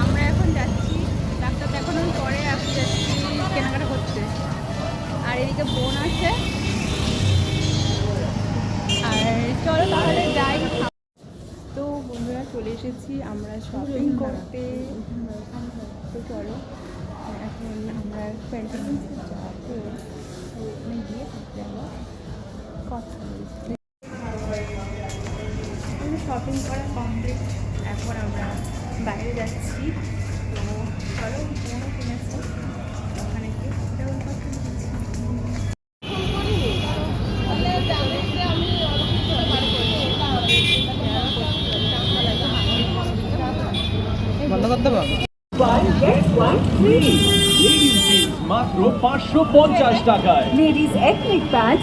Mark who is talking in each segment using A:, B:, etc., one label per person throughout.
A: আমরা এখন যাচ্ছি ডাক্তার দেখানোর পরে আমি যাচ্ছি কেনাকাটা করতে। আর এদিকে বোন আছে। আর চলো তাহলে যাই।
B: তো বন্ধুরা চলে এসেছি আমরা শপিং করতে। তো চলো এখন আমরা প্যান্টিং যাব। ওখানে গিয়ে কথা বলছি। শপিং করা কমপ্লিট এখন আমরা বাইরে যাচ্ছি। তো চলো ফোনও কিনেছি ওখানে গিয়ে সেটাও কথা বলছি
A: বন্ধ করতে পারব
C: মাত্র পাঁচশো
A: পঞ্চাশ টাকায়।
D: Ladies ethnic pants,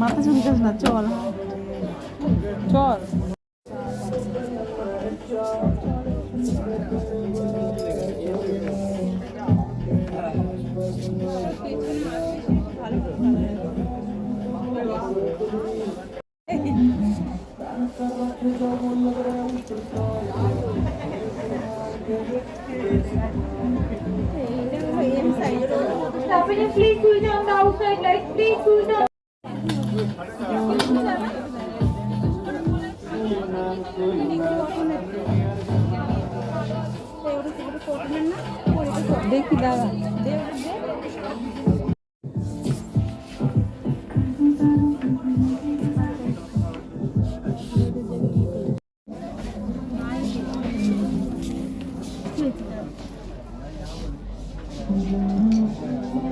C: মাথা চুলকাস না চল চল
D: on the outside lights. Please switch on.
A: দেখি দাদা Thank you.